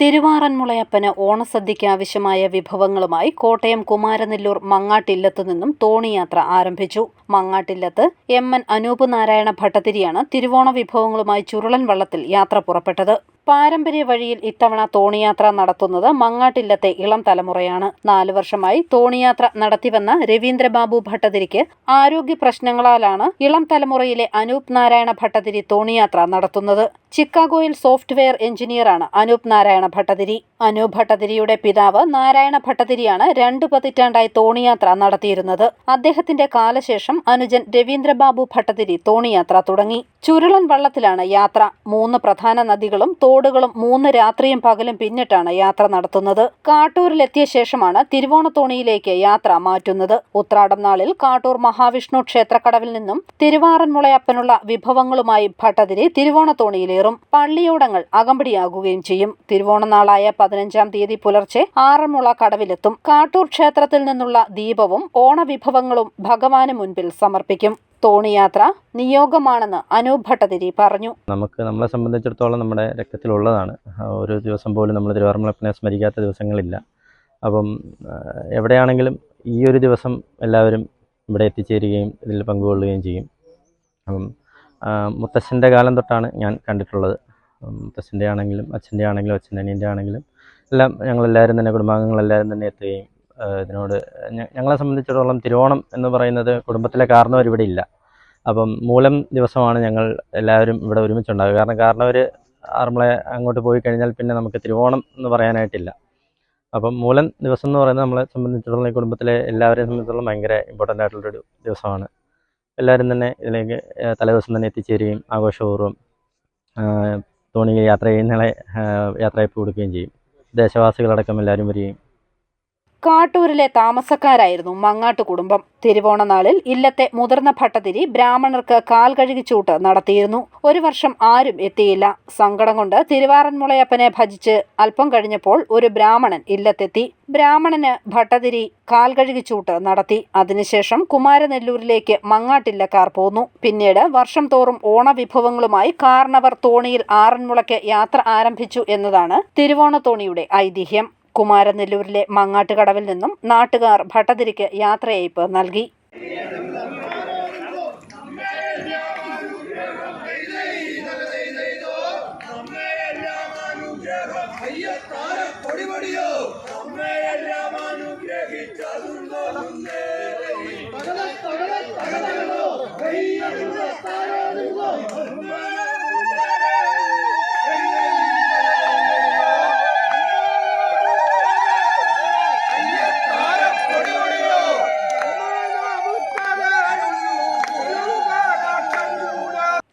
തിരുവാറന്മുളയപ്പന് ഓണസദ്യയ്ക്ക് ആവശ്യമായ വിഭവങ്ങളുമായി കോട്ടയം കുമാരനെല്ലൂർ മങ്ങാട്ടില്ലത്തു നിന്നും തോണിയാത്ര ആരംഭിച്ചു. മങ്ങാട്ടില്ലത്ത് എം. എൻ. അനൂപ് നാരായണ ഭട്ടതിരിയാണ് തിരുവോണ വിഭവങ്ങളുമായി ചുരുളൻ വള്ളത്തിൽ യാത്ര പുറപ്പെട്ടത്. പാരമ്പര്യ വഴിയിൽ ഇത്തവണ തോണിയാത്ര നടത്തുന്നത് മങ്ങാട്ടില്ലത്തെ ഇളം തലമുറയാണ്. നാലു വർഷമായി തോണിയാത്ര നടത്തിവന്ന രവീന്ദ്രബാബു ഭട്ടതിരിക്ക് ആരോഗ്യ പ്രശ്നങ്ങളാലാണ് ഇളം തലമുറയിലെ അനൂപ് നാരായണ ഭട്ടതിരി തോണിയാത്ര നടത്തുന്നത്. ചിക്കാഗോയിൽ സോഫ്റ്റ്വെയർ എഞ്ചിനീയറാണ് അനൂപ് നാരായണ ഭട്ടതിരി. അനൂപ് ഭട്ടതിരിയുടെ പിതാവ് നാരായണ ഭട്ടതിരിയാണ് രണ്ടു പതിറ്റാണ്ടായി തോണിയാത്ര നടത്തിയിരുന്നത്. അദ്ദേഹത്തിന്റെ കാലശേഷം അനുജൻ രവീന്ദ്രബാബു ഭട്ടതിരി തോണിയാത്ര തുടങ്ങി. ചുരുളൻ വള്ളത്തിലാണ് യാത്ര. മൂന്ന് പ്രധാന നദികളും തോടുകളും മൂന്ന് രാത്രിയും പകലും പിന്നിട്ടാണ് യാത്ര നടത്തുന്നത്. കാട്ടൂരിലെത്തിയ ശേഷമാണ് തിരുവോണത്തോണിയിലേക്ക് യാത്ര മാറ്റുന്നത്. ഉത്രാടം നാളിൽ കാട്ടൂർ മഹാവിഷ്ണു ക്ഷേത്രക്കടവിൽ നിന്നും തിരുവാറന്മുളയപ്പനുള്ള വിഭവങ്ങളുമായി ഭട്ടതിരി തിരുവോണത്തോണിയിലേറും. പള്ളിയോടങ്ങൾ അകമ്പടിയാകുകയും ചെയ്യും. തിരുവോണനാളായ പതിനഞ്ചാം തീയതി പുലർച്ചെ ആറന്മുള കടവിലെത്തും. കാട്ടൂർ ക്ഷേത്രത്തിൽ നിന്നുള്ള ദീപവും ഓണവിഭവങ്ങളും ഭഗവാന് മുൻപിൽ സമർപ്പിക്കും. തോണിയാത്ര നിയോഗമാണെന്ന് അനൂപ് ഭട്ടതിരി പറഞ്ഞു. നമുക്ക് നമ്മളെ സംബന്ധിച്ചിടത്തോളം നമ്മുടെ രക്തത്തിലുള്ളതാണ്. ഒരു ദിവസം പോലും നമ്മൾ തിരുവാറന്മുളപ്പിനെ സ്മരിക്കാത്ത ദിവസങ്ങളില്ല. അപ്പം എവിടെയാണെങ്കിലും ഈ ഒരു ദിവസം എല്ലാവരും ഇവിടെ എത്തിച്ചേരുകയും ഇതിൽ പങ്കുകൊള്ളുകയും ചെയ്യും. അപ്പം മുത്തശ്ശന്റെ കാലം തൊട്ടാണ് ഞാൻ കണ്ടിട്ടുള്ളത്. മുത്തശ്ശന്റെ ആണെങ്കിലും അച്ഛന്റെ ആണെങ്കിലും അച്ഛന്റെ അനിയന്റെ ആണെങ്കിലും എല്ലാം ഞങ്ങളെല്ലാവരും തന്നെ കുടുംബാംഗങ്ങളെല്ലാവരും തന്നെ എത്തുകയും ഇതിനോട് ഞങ്ങളെ സംബന്ധിച്ചിടത്തോളം തിരുവോണം എന്ന് പറയുന്നത് കുടുംബത്തിലെ കാരണവർ ഇവിടെ ഇല്ല. അപ്പം മൂലം ദിവസമാണ് ഞങ്ങൾ എല്ലാവരും ഇവിടെ ഒരുമിച്ചുണ്ടാകുക കാരണം കാരണവർ ആറന്മുള അങ്ങോട്ട് പോയി കഴിഞ്ഞാൽ പിന്നെ നമുക്ക് തിരുവോണം എന്ന് പറയാനായിട്ടില്ല. അപ്പം മൂലം ദിവസം എന്ന് പറയുന്നത് നമ്മളെ സംബന്ധിച്ചിടത്തോളം ഈ കുടുംബത്തിലെ എല്ലാവരെയും സംബന്ധിച്ചിടത്തോളം ഭയങ്കര ഇമ്പോർട്ടന്റ് ആയിട്ടുള്ളൊരു ദിവസമാണ്. എല്ലാവരും തന്നെ ഇതിലേക്ക് തലേദിവസം തന്നെ എത്തിച്ചേരുകയും ആഘോഷപൂർവം തോണി തോണിയിൽ യാത്ര ചെയ്യുന്നയാളെ യാത്രയപ്പ് കൊടുക്കുകയും ചെയ്യും. ദേശവാസികളടക്കം എല്ലാവരും വരികയും കാട്ടൂരിലെ താമസക്കാരായിരുന്നു മങ്ങാട്ട് കുടുംബം. തിരുവോണനാളിൽ ഇല്ലത്തെ മുതിർന്ന ഭട്ടതിരി ബ്രാഹ്മണർക്ക് കാൽ കഴുകിച്ചൂട്ട് നടത്തിയിരുന്നു. ഒരു വർഷം ആരും എത്തിയില്ല. സങ്കടം കൊണ്ട് തിരുവാറന്മുളയപ്പനെ ഭജിച്ച് അല്പം കഴിഞ്ഞപ്പോൾ ഒരു ബ്രാഹ്മണൻ ഇല്ലത്തെത്തി. ബ്രാഹ്മണന് ഭട്ടതിരി കാൽ കഴുകിച്ചൂട്ട് നടത്തി. അതിനുശേഷം കുമാരനെല്ലൂരിലേക്ക് മങ്ങാട്ടില്ലക്കാർ പോന്നു. പിന്നീട് വർഷം തോറും ഓണവിഭവങ്ങളുമായി കാർണവർ തോണിയിൽ ആറന്മുളയ്ക്ക് യാത്ര ആരംഭിച്ചു എന്നതാണ് തിരുവോണത്തോണിയുടെ ഐതിഹ്യം. കുമാരനെല്ലൂരിലെ മങ്ങാട്ടുകടവിൽ നിന്നും നാട്ടുകാർ ഭട്ടതിരിക്ക് യാത്രയയപ്പ് നൽകി